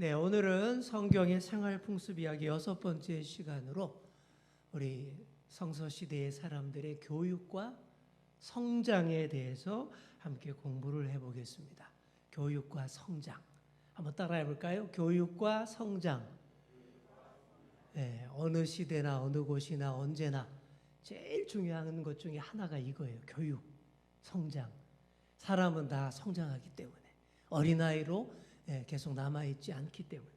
네, 오늘은 성경의 생활 풍습 이야기 여섯 번째 시간으로 우리 성서 시대의 사람들의 교육과 성장에 대해서 함께 공부를 해 보겠습니다. 교육과 성장. 한번 따라해 볼까요? 교육과 성장. 네, 어느 시대나 어느 곳이나 언제나 제일 중요한 것 중에 하나가 이거예요. 교육, 성장. 사람은 다 성장하기 때문에 어린아이로 예, 계속 남아 있지 않기 때문에.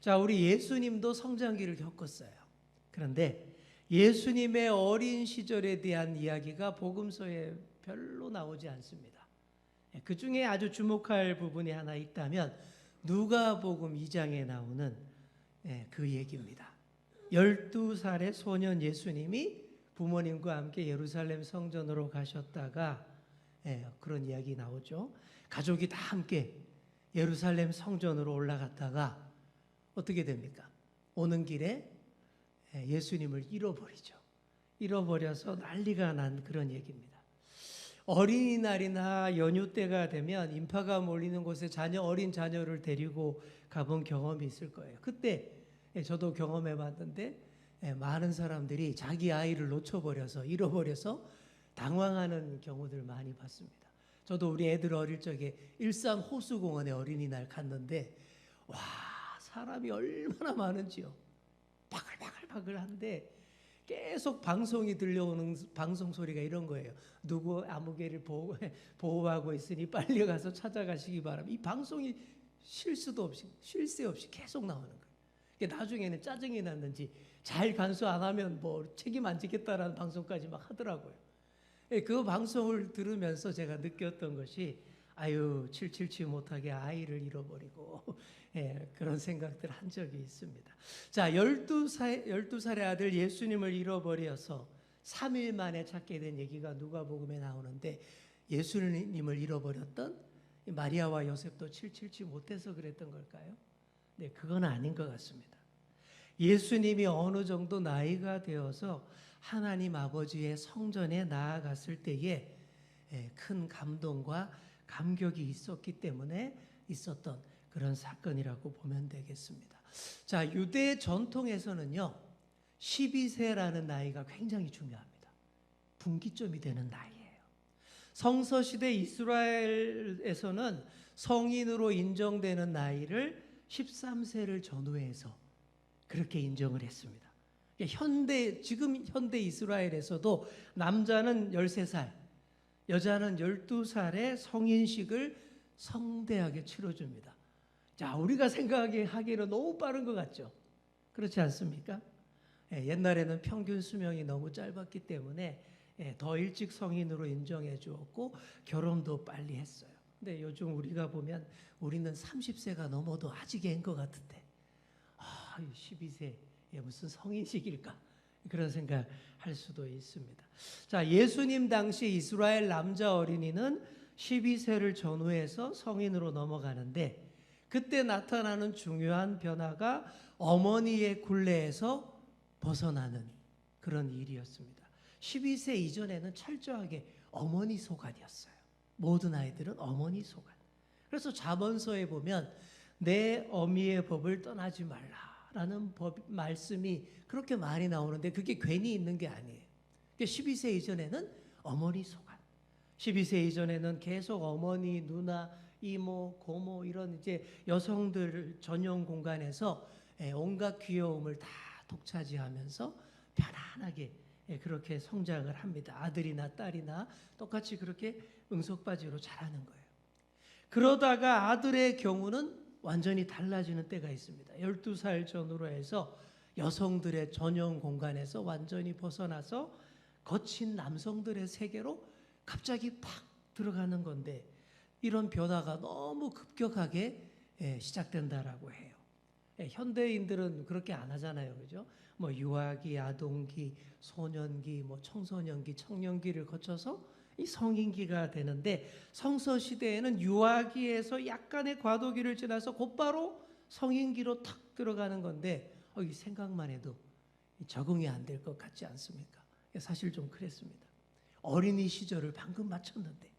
자, 우리 예수님도 성장기를 겪었어요. 그런데 예수님의 어린 시절에 대한 이야기가 복음서에 별로 나오지 않습니다. 예, 그 중에 아주 주목할 부분이 하나 있다면 누가복음 2장에 나오는 예, 그 얘기입니다. 12살의 소년 예수님이 부모님과 함께 예루살렘 성전으로 가셨다가 예, 그런 이야기 나오죠. 가족이 다 함께 예루살렘 성전으로 올라갔다가 어떻게 됩니까? 오는 길에 예, 예수님을 잃어버리죠. 잃어버려서 난리가 난 그런 얘기입니다. 어린이날이나 연휴 때가 되면 인파가 몰리는 곳에 자녀 어린 자녀를 데리고 가본 경험이 있을 거예요. 그때 예, 저도 경험해 봤는데 예, 많은 사람들이 자기 아이를 놓쳐버려서 잃어버려서 당황하는 경우들 많이 봤습니다. 저도 우리 애들 어릴 적에 일산 호수공원에 어린이날 갔는데 와 사람이 얼마나 많은지요. 바글바글바글한데 계속 방송이 들려오는 방송 소리가 이런 거예요. 누구 아무개를 보호, 보호하고 있으니 빨리 가서 찾아가시기 바랍니다. 이 방송이 쉴 수도 없이 쉴 새 없이 계속 나오는 거예요. 나중에는 짜증이 났는지 잘 간수 안 하면 뭐 책임 안 지겠다라는 방송까지 막 하더라고요. 예, 그 방송을 들으면서 제가 느꼈던 것이 아유 칠칠치 못하게 아이를 잃어버리고 예, 그런 생각들 한 적이 있습니다. 자, 12살, 12살의 아들 예수님을 잃어버려서 3일 만에 찾게 된 얘기가 누가복음에 나오는데 예수님을 잃어버렸던 마리아와 요셉도 칠칠치 못해서 그랬던 걸까요? 네, 그건 아닌 것 같습니다. 예수님이 어느 정도 나이가 되어서 하나님 아버지의 성전에 나아갔을 때에 예, 큰 감동과 감격이 있었기 때문에 있었던 그런 사건이라고 보면 되겠습니다. 자, 유대 전통에서는요, 12세라는 나이가 굉장히 중요합니다. 분기점이 되는 나이예요. 성서시대 이스라엘에서는 성인으로 인정되는 나이를 13세를 전후해서 그렇게 인정을 했습니다. 현대 지금 현대 이스라엘에서도 남자는 13살, 여자는 12살의 성인식을 성대하게 치러줍니다. 자, 우리가 생각하기 하기에는 너무 빠른 것 같죠? 그렇지 않습니까? 예, 옛날에는 평균 수명이 너무 짧았기 때문에 예, 더 일찍 성인으로 인정해 주었고 결혼도 빨리 했어요. 근데 요즘 우리가 보면 우리는 30세가 넘어도 아직 애인 것 같은데 아, 12세 무슨 성인식일까? 그런 생각 할 수도 있습니다. 자, 예수님 당시 이스라엘 남자 어린이는 12세를 전후해서 성인으로 넘어가는데 그때 나타나는 중요한 변화가 어머니의 굴레에서 벗어나는 그런 일이었습니다. 12세 이전에는 철저하게 어머니 소관이었어요. 모든 아이들은 어머니 소관. 그래서 자본서에 보면 내 어미의 법을 떠나지 말라 라는 법 말씀이 그렇게 많이 나오는데 그게 괜히 있는 게 아니에요. 12세 이전에는 어머니 소관. 12세 이전에는 계속 어머니, 누나, 이모, 고모 이런 이제 여성들 전용 공간에서 예, 온갖 귀여움을 다 독차지하면서 편안하게 예, 그렇게 성장을 합니다. 아들이나 딸이나 똑같이 그렇게 응석바지로 자라는 거예요. 그러다가 아들의 경우는 완전히 달라지는 때가 있습니다. 12살 전후로 해서 여성들의 전용 공간에서 완전히 벗어나서 거친 남성들의 세계로 갑자기 팍 들어가는 건데 이런 변화가 너무 급격하게 예, 시작된다라고 해요. 예, 현대인들은 그렇게 안 하잖아요, 그죠? 뭐 유아기, 아동기, 소년기, 뭐 청소년기, 청년기를 거쳐서 이 성인기가 되는데 성서 시대에는 유아기에서 약간의 과도기를 지나서 곧바로 성인기로 탁 들어가는 건데 어, 이 생각만 해도 적응이 안 될 것 같지 않습니까? 사실 좀 그랬습니다. 어린이 시절을 방금 마쳤는데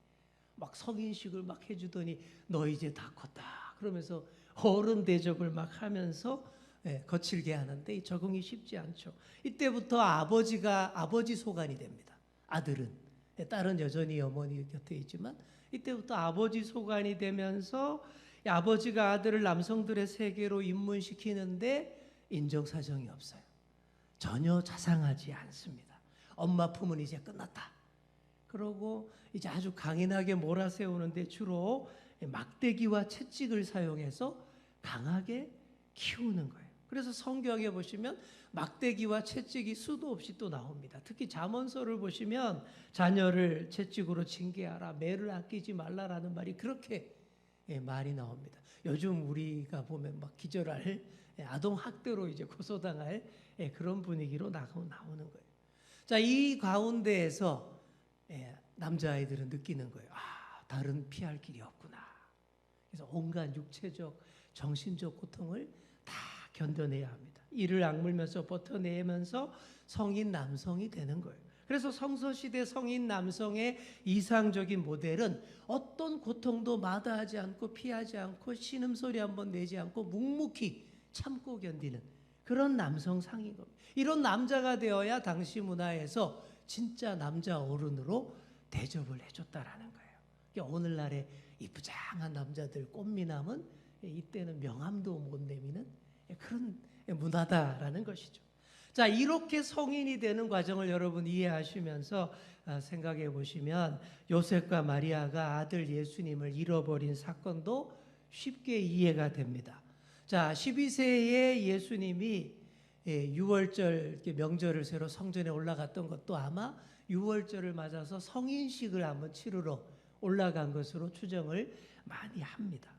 막 성인식을 막 해주더니 너 이제 다 컸다 그러면서 어른 대접을 막 하면서 예, 거칠게 하는데 이 적응이 쉽지 않죠. 이때부터 아버지가 아버지 소관이 됩니다. 아들은 예, 딸은 여전히 어머니 곁에 있지만 이때부터 아버지 소관이 되면서 이 아버지가 아들을 남성들의 세계로 입문시키는데 인정사정이 없어요. 전혀 자상하지 않습니다. 엄마 품은 이제 끝났다. 그러고 이제 아주 강인하게 몰아세우는데 주로 막대기와 채찍을 사용해서 강하게 키우는 거예요. 그래서 성경에 보시면 막대기와 채찍이 수도 없이 또 나옵니다. 특히 잠언서를 보시면 자녀를 채찍으로 징계하라, 매를 아끼지 말라라는 말이 그렇게 예, 말이 나옵니다. 요즘 우리가 보면 막 기절할 예, 아동 학대로 이제 고소당할 예, 그런 분위기로 나오는 거예요. 자, 이 가운데에서 예, 남자아이들은 느끼는 거예요. 아, 다른 피할 길이 없구나. 그래서 온갖 육체적, 정신적 고통을 다 견뎌내야 합니다. 이를 악물면서 버텨내면서 성인 남성이 되는 거예요. 그래서 성서시대 성인 남성의 이상적인 모델은 어떤 고통도 마다하지 않고 피하지 않고 신음소리 한번 내지 않고 묵묵히 참고 견디는 그런 남성상인 겁니다. 이런 남자가 되어야 당시 문화에서 진짜 남자 어른으로 대접을 해줬다라는 거예요. 그러니까 오늘날의 이 부장한 남자들 꽃미남은 이때는 명함도 못 내미는 그런 문화다라는 것이죠. 자 이렇게 성인이 되는 과정을 여러분 이해하시면서 아, 생각해 보시면 요셉과 마리아가 아들 예수님을 잃어버린 사건도 쉽게 이해가 됩니다. 자 12세에 예수님이 예, 6월절 명절을 새로 성전에 올라갔던 것도 아마 6월절을 맞아서 성인식을 한번 치르러 올라간 것으로 추정을 많이 합니다.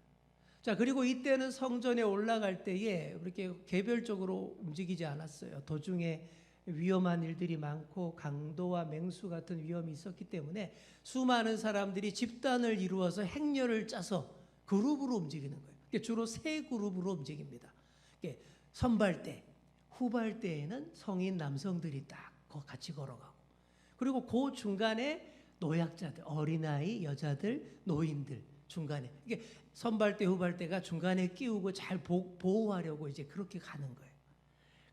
자, 그리고 이때는 성전에 올라갈 때에 이렇게 개별적으로 움직이지 않았어요. 도중에 위험한 일들이 많고 강도와 맹수 같은 위험이 있었기 때문에 수많은 사람들이 집단을 이루어서 행렬을 짜서 그룹으로 움직이는 거예요. 그러니까 주로 세 그룹으로 움직입니다. 선발대, 후발대에는 성인 남성들이 딱 같이 걸어가고 그리고 그 중간에 노약자들, 어린아이, 여자들, 노인들 중간에 이게 선발대, 후발대가 중간에 끼우고 잘 보호하려고 이제 그렇게 가는 거예요.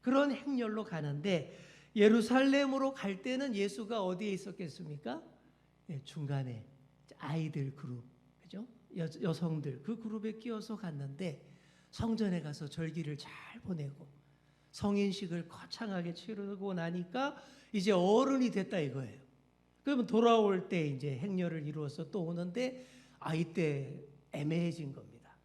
그런 행렬로 가는데 예루살렘으로 갈 때는 예수가 어디에 있었겠습니까? 예, 중간에 아이들 그룹, 그죠? 여, 여성들 그 그룹에 끼어서 갔는데 성전에 가서 절기를 잘 보내고 성인식을 거창하게 치르고 나니까 이제 어른이 됐다 이거예요. 그러면 돌아올 때 이제 행렬을 이루어서 또 오는데 아이 때 애매해진 겁니다.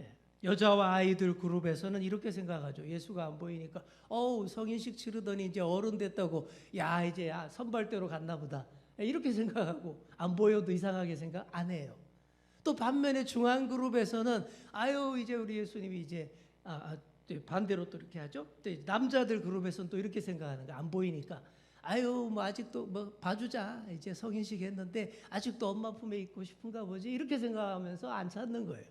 예. 여자와 아이들 그룹에서는 이렇게 생각하죠. 예수가 안 보이니까 어우 성인식 치르더니 이제 어른 됐다고 야 이제 야 선발대로 갔나 보다 예, 이렇게 생각하고 안 보여도 이상하게 생각 안 해요. 또 반면에 중앙 그룹에서는 아유 이제 우리 예수님이 이제 아, 아 반대로 또 이렇게 하죠. 또 남자들 그룹에서는 또 이렇게 생각하는 거 안 보이니까 아유 뭐 아직도 뭐 봐주자 이제 성인식 했는데 아직도 엄마 품에 있고 싶은가 보지 이렇게 생각하면서 안 찾는 거예요.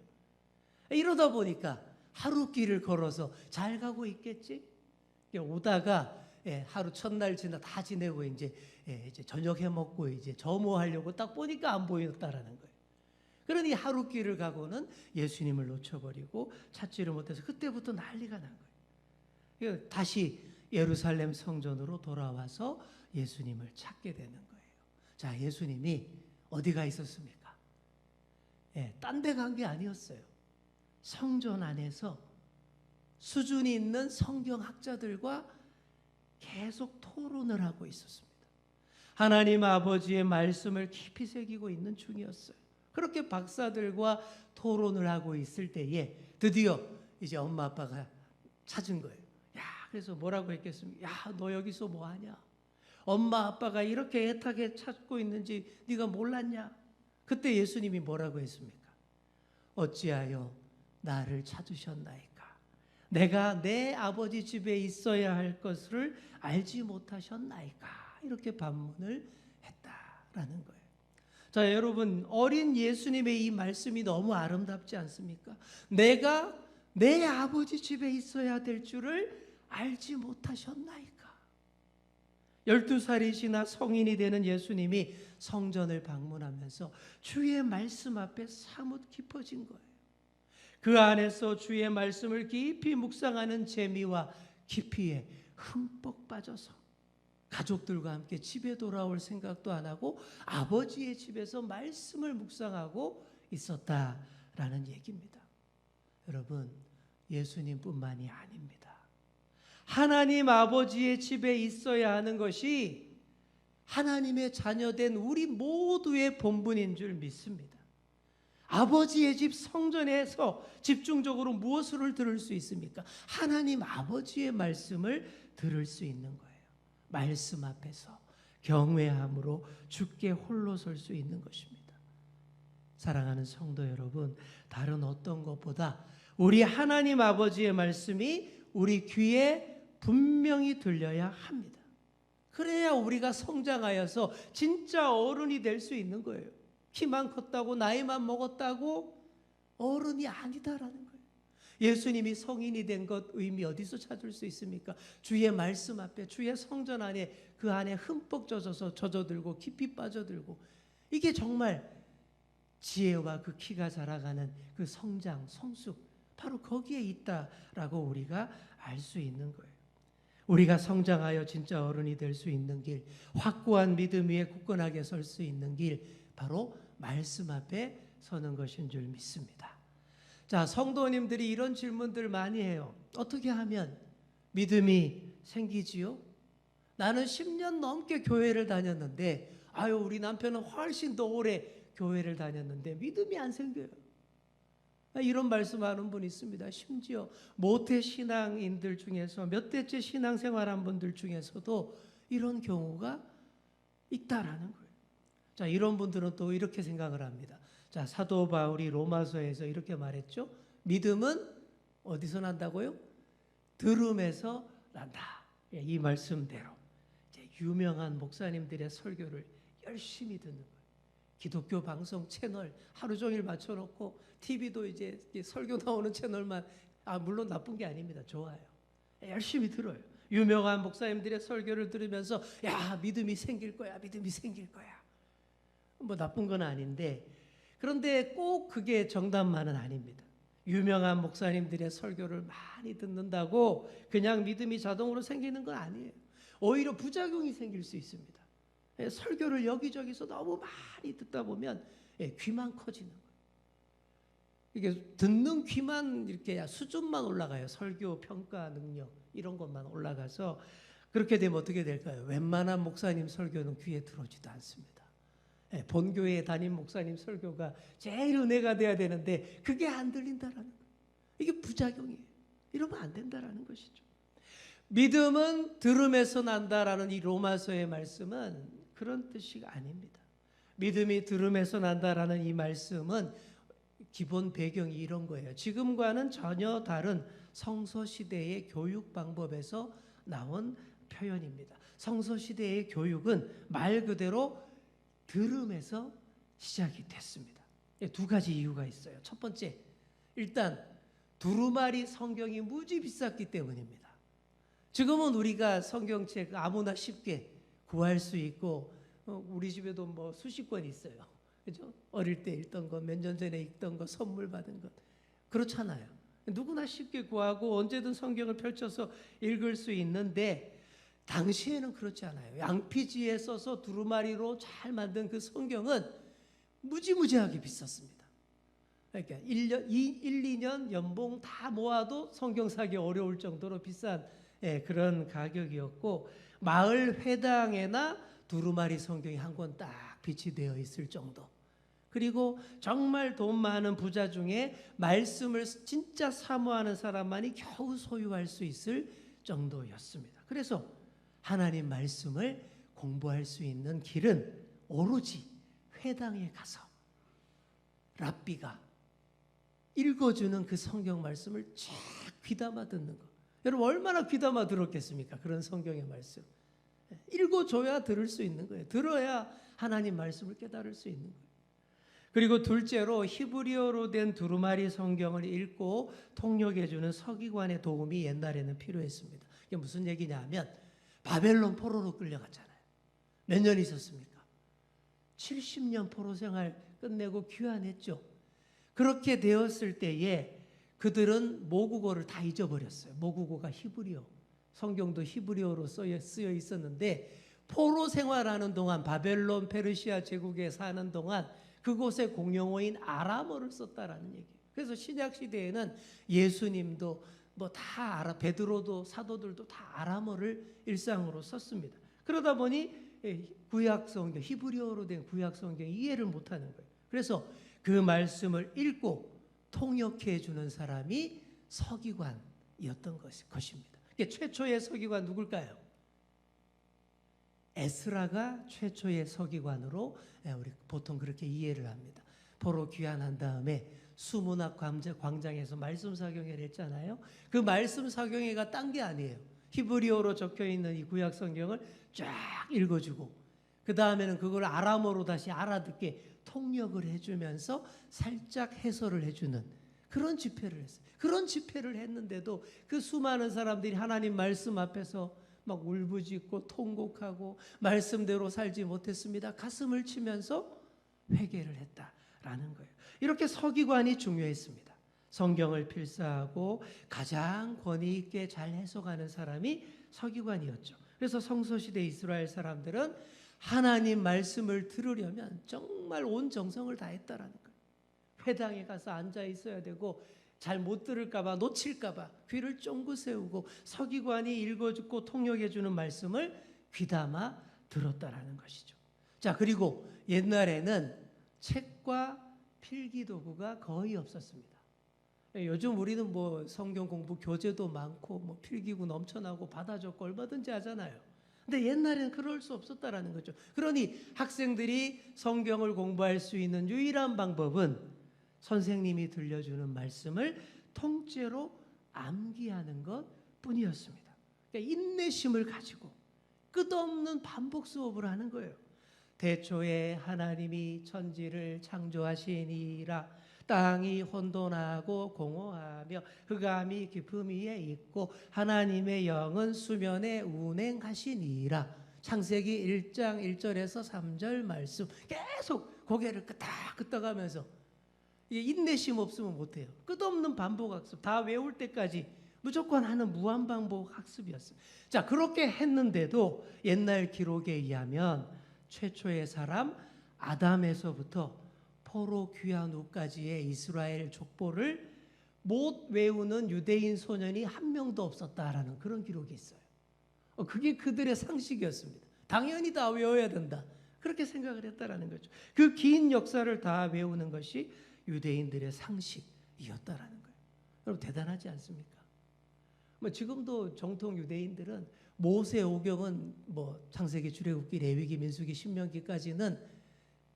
이러다 보니까 하루 길을 걸어서 잘 가고 있겠지. 오다가 예, 하루 첫날 지나 다 지내고 이제 예, 이제 저녁 해 먹고 이제 점호하려고 딱 보니까 안 보였다라는 거예요. 그러니 하루 길을 가고는 예수님을 놓쳐버리고 찾지를 못해서 그때부터 난리가 난 거예요. 다시 예루살렘 성전으로 돌아와서 예수님을 찾게 되는 거예요. 자, 예수님이 어디가 있었습니까? 예, 딴 데 간 게 아니었어요. 성전 안에서 수준이 있는 성경학자들과 계속 토론을 하고 있었습니다. 하나님 아버지의 말씀을 깊이 새기고 있는 중이었어요. 그렇게 박사들과 토론을 하고 있을 때에 드디어 이제 엄마 아빠가 찾은 거예요. 그래서 뭐라고 했겠습니까? 야, 너 여기서 뭐 하냐? 엄마 아빠가 이렇게 애타게 찾고 있는지 네가 몰랐냐? 그때 예수님이 뭐라고 했습니까? 어찌하여 나를 찾으셨나이까? 내가 내 아버지 집에 있어야 할 것을 알지 못하셨나이까? 이렇게 반문을 했다라는 거예요. 자, 여러분, 어린 예수님의 이 말씀이 너무 아름답지 않습니까? 내가 내 아버지 집에 있어야 될 줄을 알지 못하셨나이까? 12살이시나 성인이 되는 예수님이 성전을 방문하면서 주의 말씀 앞에 사뭇 깊어진 거예요. 그 안에서 주의 말씀을 깊이 묵상하는 재미와 깊이에 흠뻑 빠져서 가족들과 함께 집에 돌아올 생각도 안 하고 아버지의 집에서 말씀을 묵상하고 있었다라는 얘기입니다. 여러분, 예수님뿐만이 아닙니다. 하나님 아버지의 집에 있어야 하는 것이 하나님의 자녀된 우리 모두의 본분인 줄 믿습니다. 아버지의 집 성전에서 집중적으로 무엇을 들을 수 있습니까? 하나님 아버지의 말씀을 들을 수 있는 거예요. 말씀 앞에서 경외함으로 주께 홀로 설 수 있는 것입니다. 사랑하는 성도 여러분, 다른 어떤 것보다 우리 하나님 아버지의 말씀이 우리 귀에 분명히 들려야 합니다. 그래야 우리가 성장하여서 진짜 어른이 될 수 있는 거예요. 키만 컸다고 나이만 먹었다고 어른이 아니다라는 거예요. 예수님이 성인이 된 것 의미 어디서 찾을 수 있습니까? 주의 말씀 앞에 주의 성전 안에 그 안에 흠뻑 젖어서 젖어들고 깊이 빠져들고 이게 정말 지혜와 그 키가 자라가는 그 성장 성숙 바로 거기에 있다라고 우리가 알 수 있는 거예요. 우리가 성장하여 진짜 어른이 될 수 있는 길, 확고한 믿음 위에 굳건하게 설 수 있는 길, 바로 말씀 앞에 서는 것인 줄 믿습니다. 자, 성도님들이 이런 질문들 많이 해요. 어떻게 하면 믿음이 생기지요? 나는 10년 넘게 교회를 다녔는데, 아유, 우리 남편은 훨씬 더 오래 교회를 다녔는데, 믿음이 안 생겨요. 이런 말씀하는 분 있습니다. 심지어 모태 신앙인들 중에서 몇 대째 신앙생활한 분들 중에서도 이런 경우가 있다라는 거예요. 자, 이런 분들은 또 이렇게 생각을 합니다. 자, 사도 바울이 로마서에서 이렇게 말했죠. 믿음은 어디서 난다고요? 들음에서 난다. 예, 이 말씀대로 유명한 목사님들의 설교를 열심히 듣는. 기독교 방송 채널 하루 종일 맞춰놓고 TV도 이제 설교 나오는 채널만 아 물론 나쁜 게 아닙니다. 좋아요. 열심히 들어요. 유명한 목사님들의 설교를 들으면서 야 믿음이 생길 거야, 믿음이 생길 거야. 뭐 나쁜 건 아닌데 그런데 꼭 그게 정답만은 아닙니다. 유명한 목사님들의 설교를 많이 듣는다고 그냥 믿음이 자동으로 생기는 건 아니에요. 오히려 부작용이 생길 수 있습니다. 예, 설교를 여기저기서 너무 많이 듣다 보면 예, 귀만 커지는 거예요. 이게 듣는 귀만 이렇게 수준만 올라가요. 설교 평가 능력 이런 것만 올라가서 그렇게 되면 어떻게 될까요? 웬만한 목사님 설교는 귀에 들어오지도 않습니다. 예, 본교회 담임 목사님 설교가 제일 은혜가 돼야 되는데 그게 안 들린다라는 거예요. 이게 부작용이에요. 이러면 안 된다라는 것이죠. 믿음은 들음에서 난다라는 이 로마서의 말씀은 그런 뜻이 아닙니다. 믿음이 들음에서 난다라는 이 말씀은 기본 배경이 이런 거예요. 지금과는 전혀 다른 성서 시대의 교육 방법에서 나온 표현입니다. 성서 시대의 교육은 말 그대로 들음에서 시작이 됐습니다. 예, 두 가지 이유가 있어요. 첫 번째, 일단 두루마리 성경이 무지 비쌌기 때문입니다. 지금은 우리가 성경책 아무나 쉽게 구할 수 있고 어, 우리 집에도 뭐 수십 권 있어요. 그죠? 어릴 때 읽던 거, 몇 년 전에 읽던 거, 선물 받은 것 그렇잖아요. 누구나 쉽게 구하고 언제든 성경을 펼쳐서 읽을 수 있는데 당시에는 그렇지 않아요. 양피지에 써서 두루마리로 잘 만든 그 성경은 무지무지하게 비쌌습니다. 그러니까 1년, 2, 1, 2년 연봉 다 모아도 성경 사기 어려울 정도로 비싼 예, 그런 가격이었고 마을 회당에나 두루마리 성경이 한 권 딱 비치되어 있을 정도. 그리고 정말 돈 많은 부자 중에 말씀을 진짜 사모하는 사람만이 겨우 소유할 수 있을 정도였습니다. 그래서 하나님 말씀을 공부할 수 있는 길은 오로지 회당에 가서 랍비가 읽어주는 그 성경 말씀을 쫙 귀담아 듣는 거. 여러분 얼마나 귀담아 들었겠습니까? 그런 성경의 말씀. 읽어줘야 들을 수 있는 거예요. 들어야 하나님 말씀을 깨달을 수 있는 거예요. 그리고 둘째로 히브리어로 된 두루마리 성경을 읽고 통역해주는 서기관의 도움이 옛날에는 필요했습니다. 이게 무슨 얘기냐면 바벨론 포로로 끌려갔잖아요. 몇 년 있었습니까? 70년 포로 생활 끝내고 귀환했죠. 그렇게 되었을 때에 그들은 모국어를 다 잊어버렸어요. 모국어가 히브리어. 성경도 히브리어로 쓰여, 있었는데 포로 생활하는 동안 바벨론 페르시아 제국에 사는 동안 그곳의 공용어인 아람어를 썼다라는 얘기예요. 그래서 신약 시대에는 예수님도 뭐 다 알아 베드로도 사도들도 다 아람어를 일상으로 썼습니다. 그러다 보니 예, 구약 성경 히브리어로 된 구약 성경 이해를 못 하는 거예요. 그래서 그 말씀을 읽고 통역해 주는 사람이 서기관이었던 것- 것입니다. 최초의 서기관 누굴까요? 에스라가 최초의 서기관으로 예, 우리 보통 그렇게 이해를 합니다. 포로 귀환한 다음에 수문학 광장- 광장에서 말씀 사경회를 했잖아요. 그 말씀 사경회가 딴 게 아니에요. 히브리어로 적혀 있는 이 구약 성경을 쫙 읽어주고 그 다음에는 그걸 아람어로 다시 알아듣게 통역을 해주면서 살짝 해설을 해주는 그런 집회를 했어요. 그런 집회를 했는데도 그 수많은 사람들이 하나님 말씀 앞에서 막 울부짖고 통곡하고 말씀대로 살지 못했습니다. 가슴을 치면서 회개를 했다라는 거예요. 이렇게 서기관이 중요했습니다. 성경을 필사하고 가장 권위 있게 잘 해석하는 사람이 서기관이었죠. 그래서 성소시대 이스라엘 사람들은 하나님 말씀을 들으려면 정말 온 정성을 다했다라는 거예요. 회당에 가서 앉아 있어야 되고 잘 못 들을까봐 놓칠까봐 귀를 쫑긋 세우고 서기관이 읽어주고 통역해주는 말씀을 귀담아 들었다라는 것이죠. 자 그리고 옛날에는 책과 필기 도구가 거의 없었습니다. 요즘 우리는 뭐 성경 공부 교재도 많고 뭐 필기구 넘쳐나고 받아 적고 얼마든지 하잖아요. 근데 옛날에는 그럴 수 없었다라는 거죠. 그러니 학생들이 성경을 공부할 수 있는 유일한 방법은 선생님이 들려주는 말씀을 통째로 암기하는 것 뿐이었습니다. 그러니까 인내심을 가지고 끝없는 반복 수업을 하는 거예요. 대초에 하나님이 천지를 창조하시니라 땅이 혼돈하고 공허하며 흑암이 깊음 위에 있고 하나님의 영은 수면에 운행하시니라 창세기 1장 1절에서 3절 말씀 계속 고개를 끄덕 끄덕하면서 인내심 없으면 못해요. 끝없는 반복 학습 다 외울 때까지 무조건 하는 무한 반복 학습이었어요. 자 그렇게 했는데도 옛날 기록에 의하면 최초의 사람 아담에서부터 포로 귀환 후까지의 이스라엘 족보를 못 외우는 유대인 소년이 한 명도 없었다라는 그런 기록이 있어요. 어, 그게 그들의 상식이었습니다. 당연히 다 외워야 된다. 그렇게 생각을 했다라는 거죠. 그 긴 역사를 다 외우는 것이 유대인들의 상식이었다라는 거예요. 여러분 대단하지 않습니까? 뭐 지금도 정통 유대인들은 모세 오경은 뭐 창세기, 출애굽기, 레위기, 민수기, 신명기까지는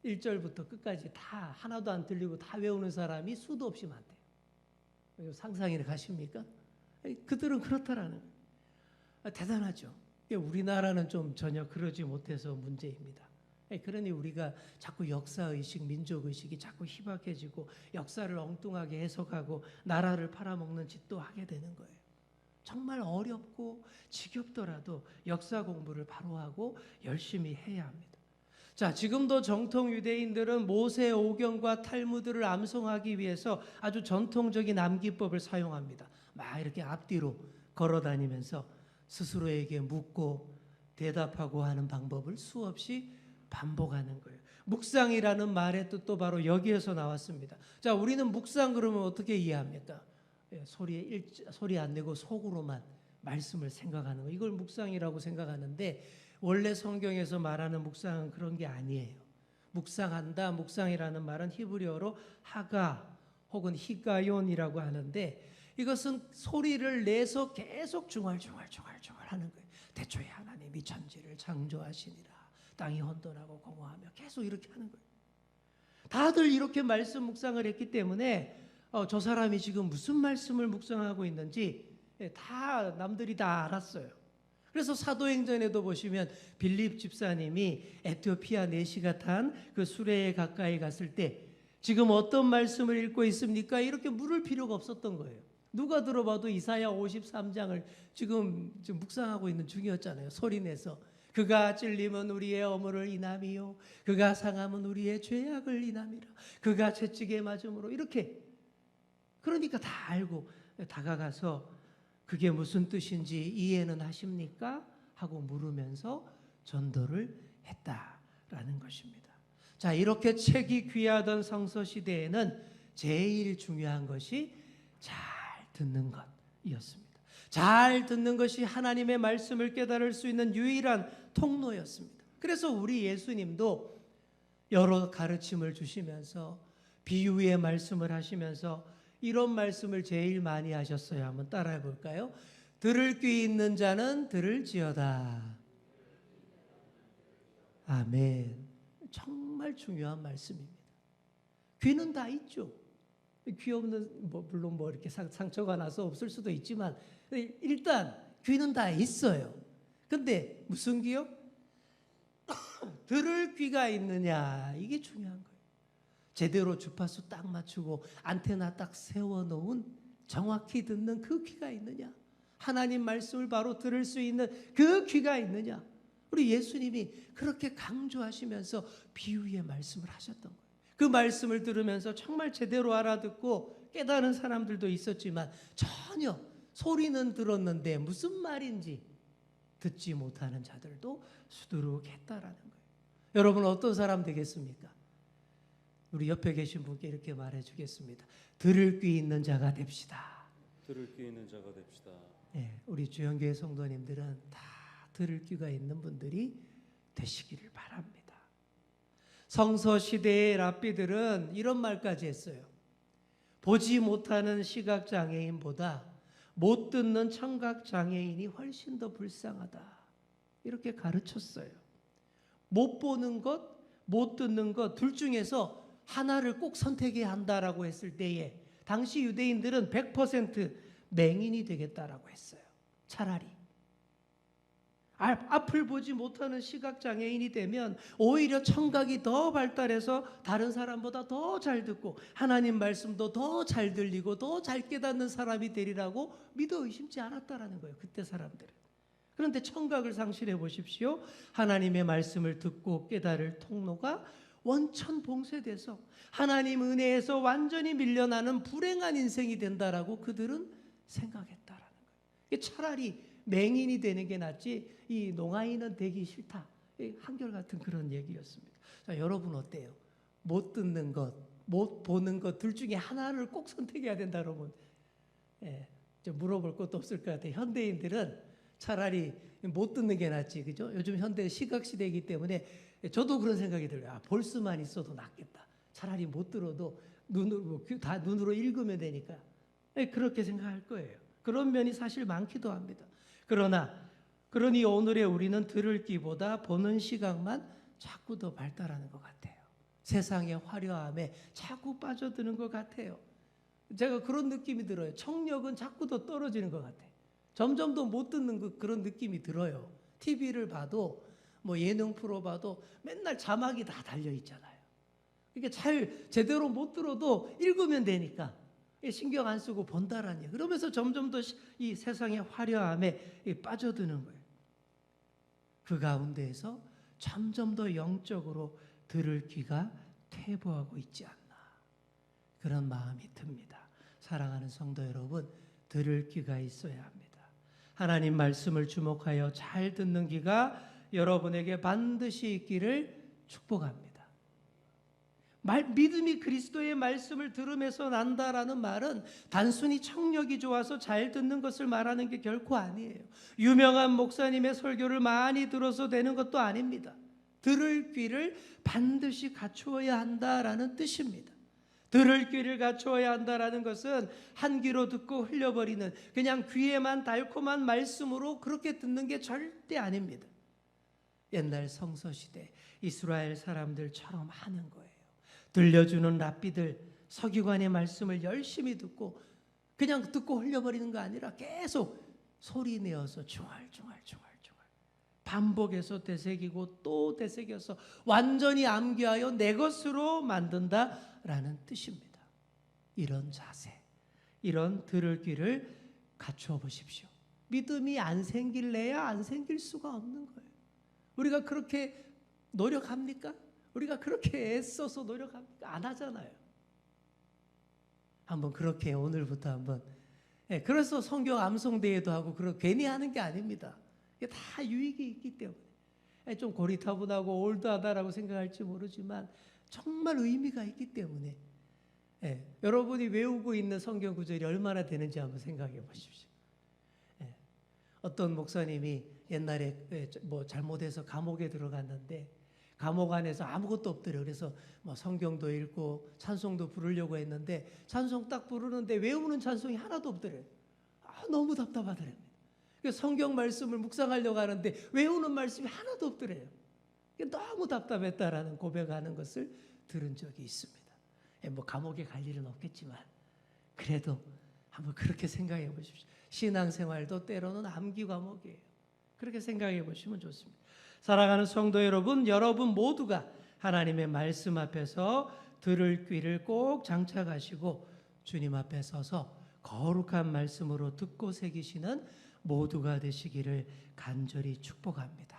1절부터 끝까지 다 하나도 안 틀리고 다 외우는 사람이 수도 없이 많대요. 이거 상상이 가십니까? 그들은 그렇다라는 거예요. 아, 대단하죠. 우리나라는 좀 전혀 그러지 못해서 문제입니다. 예, 그러니 우리가 자꾸 역사 의식, 민족 의식이 자꾸 희박해지고 역사를 엉뚱하게 해석하고 나라를 팔아먹는 짓도 하게 되는 거예요. 정말 어렵고 지겹더라도 역사 공부를 바로 하고 열심히 해야 합니다. 자, 지금도 정통 유대인들은 모세 오경과 탈무드를 암송하기 위해서 아주 전통적인 암기법을 사용합니다. 막 이렇게 앞뒤로 걸어 다니면서 스스로에게 묻고 대답하고 하는 방법을 수없이 반복하는 거예요. 묵상이라는 말의 뜻도 바로 여기에서 나왔습니다. 자, 우리는 묵상 그러면 어떻게 이해합니까? 예, 소리에 일, 소리 안 내고 속으로만 말씀을 생각하는 거. 이걸 묵상이라고 생각하는데 원래 성경에서 말하는 묵상은 그런 게 아니에요. 묵상한다, 묵상이라는 말은 히브리어로 하가 혹은 히가연이라고 하는데 이것은 소리를 내서 계속 중얼중얼중얼중얼 하는 거예요. 대초에 하나님이 천지를 창조하시니라. 땅이 혼돈하고 공허하며 계속 이렇게 하는 거예요. 다들 이렇게 말씀 묵상을 했기 때문에 어, 저 사람이 지금 무슨 말씀을 묵상하고 있는지 예, 다 남들이 다 알았어요. 그래서 사도행전에도 보시면 빌립 집사님이 에티오피아 내시가 탄 그 수레에 가까이 갔을 때 지금 어떤 말씀을 읽고 있습니까? 이렇게 물을 필요가 없었던 거예요. 누가 들어봐도 이사야 53장을 지금, 지금 묵상하고 있는 중이었잖아요. 소리 내서 그가 찔림은 우리의 어물을 인함이요 그가 상함은 우리의 죄악을 인함이라 그가 채찍에 맞음으로 이렇게 그러니까 다 알고 다가가서 그게 무슨 뜻인지 이해는 하십니까? 하고 물으면서 전도를 했다라는 것입니다. 자, 이렇게 책이 귀하던 성서 시대에는 제일 중요한 것이 잘 듣는 것이었습니다. 잘 듣는 것이 하나님의 말씀을 깨달을 수 있는 유일한 통로였습니다. 그래서 우리 예수님도 여러 가르침을 주시면서 비유의 말씀을 하시면서 이런 말씀을 제일 많이 하셨어요. 한번 따라해 볼까요? 들을 귀 있는 자는 들을지어다. 아멘. 정말 중요한 말씀입니다. 귀는 다 있죠. 귀 없는 뭐 물론 뭐 이렇게 상, 상처가 나서 없을 수도 있지만 일단 귀는 다 있어요. 근데 무슨 귀요? 들을 귀가 있느냐 이게 중요한 거예요. 제대로 주파수 딱 맞추고 안테나 딱 세워 놓은 정확히 듣는 그 귀가 있느냐? 하나님 말씀을 바로 들을 수 있는 그 귀가 있느냐? 우리 예수님이 그렇게 강조하시면서 비유의 말씀을 하셨던 거예요. 그 말씀을 들으면서 정말 제대로 알아듣고 깨달은 사람들도 있었지만 전혀 소리는 들었는데 무슨 말인지 듣지 못하는 자들도 수두룩했다라는 거예요. 여러분 어떤 사람 되겠습니까? 우리 옆에 계신 분께 이렇게 말해 주겠습니다. 들을 귀 있는 자가 됩시다. 들을 귀 있는 자가 됩시다. 예, 우리 주영교회 성도님들은 다 들을 귀가 있는 분들이 되시기를 바랍니다. 성서 시대의 랍비들은 이런 말까지 했어요. 보지 못하는 시각 장애인보다 못 듣는 청각 장애인이 훨씬 더 불쌍하다. 이렇게 가르쳤어요. 못 보는 것, 못 듣는 것 둘 중에서 하나를 꼭 선택해야 한다라고 했을 때에 당시 유대인들은 100% 맹인이 되겠다라고 했어요. 차라리 앞을 보지 못하는 시각 장애인이 되면 오히려 청각이 더 발달해서 다른 사람보다 더 잘 듣고 하나님 말씀도 더 잘 들리고 더 잘 깨닫는 사람이 되리라고 믿어 의심치 않았다라는 거예요. 그때 사람들은. 그런데 청각을 상실해 보십시오. 하나님의 말씀을 듣고 깨달을 통로가 원천 봉쇄돼서 하나님 은혜에서 완전히 밀려나는 불행한 인생이 된다라고 그들은 생각했다라는 거예요. 차라리 맹인이 되는 게 낫지 이 농아인은 되기 싫다. 한결같은 그런 얘기였습니다. 자, 여러분 어때요? 못 듣는 것, 못 보는 것 둘 중에 하나를 꼭 선택해야 된다 그러면 예, 물어볼 것도 없을 것 같아요. 현대인들은 차라리 못 듣는 게 낫지, 그죠? 요즘 현대 시각 시대이기 때문에 저도 그런 생각이 들어요. 아, 볼 수만 있어도 낫겠다. 차라리 못 들어도 눈으로 뭐다 눈으로 읽으면 되니까 예, 그렇게 생각할 거예요. 그런 면이 사실 많기도 합니다. 그러나 그러니 오늘의 우리는 들을 기보다 보는 시각만 자꾸 더 발달하는 것 같아요. 세상의 화려함에 자꾸 빠져드는 것 같아요. 제가 그런 느낌이 들어요. 청력은 자꾸 더 떨어지는 것 같아요. 점점 더 못 듣는 그, 그런 느낌이 들어요. TV를 봐도 뭐 예능 프로 봐도 맨날 자막이 다 달려 있잖아요. 이게 잘 제대로 못 들어도 읽으면 되니까 신경 안 쓰고 본다라니. 그러면서 점점 더 이 세상의 화려함에 빠져드는 거예요. 그 가운데에서 점점 더 영적으로 들을 귀가 퇴보하고 있지 않나. 그런 마음이 듭니다. 사랑하는 성도 여러분, 들을 귀가 있어야 합니다. 하나님 말씀을 주목하여 잘 듣는 귀가 여러분에게 반드시 있기를 축복합니다. 말, 믿음이 그리스도의 말씀을 들으면서 난다라는 말은 단순히 청력이 좋아서 잘 듣는 것을 말하는 게 결코 아니에요. 유명한 목사님의 설교를 많이 들어서 되는 것도 아닙니다. 들을 귀를 반드시 갖추어야 한다라는 뜻입니다. 들을 귀를 갖추어야 한다라는 것은 한 귀로 듣고 흘려버리는 그냥 귀에만 달콤한 말씀으로 그렇게 듣는 게 절대 아닙니다. 옛날 성서 시대 이스라엘 사람들처럼 하는 거예요. 들려주는 랍비들 서기관의 말씀을 열심히 듣고 그냥 듣고 흘려버리는 거 아니라 계속 소리 내어서 중얼중얼중얼중얼 반복해서 되새기고 또 되새겨서 완전히 암기하여 내 것으로 만든다 라는 뜻입니다. 이런 자세, 이런 들을 귀를 갖추어 보십시오. 믿음이 안 생길래야 안 생길 수가 없는 거예요. 우리가 그렇게 노력합니까? 우리가 그렇게 애써서 노력합니까? 안 하잖아요. 한번 그렇게 오늘부터 한번 예, 그래서 성경 암송대회도 하고 그런 괜히 하는 게 아닙니다. 이게 다 유익이 있기 때문에 예, 좀 고리타분하고 올드하다라고 생각할지 모르지만 정말 의미가 있기 때문에 예, 여러분이 외우고 있는 성경 구절이 얼마나 되는지 한번 생각해 보십시오. 예, 어떤 목사님이 옛날에 예, 저- 뭐 잘못해서 감옥에 들어갔는데 감옥 안에서 아무것도 없더래요. 그래서 뭐 성경도 읽고 찬송도 부르려고 했는데 찬송 딱 부르는데 외우는 찬송이 하나도 없더래요. 아, 너무 답답하더래요. 그래서 성경 말씀을 묵상하려고 하는데 외우는 말씀이 하나도 없더래요. 너무 답답했다라는 고백하는 것을 들은 적이 있습니다. 예, 뭐 감옥에 갈 일은 없겠지만 그래도 한번 그렇게 생각해 보십시오. 신앙생활도 때로는 암기 과목이에요. 그렇게 생각해 보시면 좋습니다. 사랑하는 성도 여러분, 여러분 모두가 하나님의 말씀 앞에서 들을 귀를 꼭 장착하시고 주님 앞에 서서 거룩한 말씀으로 듣고 새기시는 모두가 되시기를 간절히 축복합니다.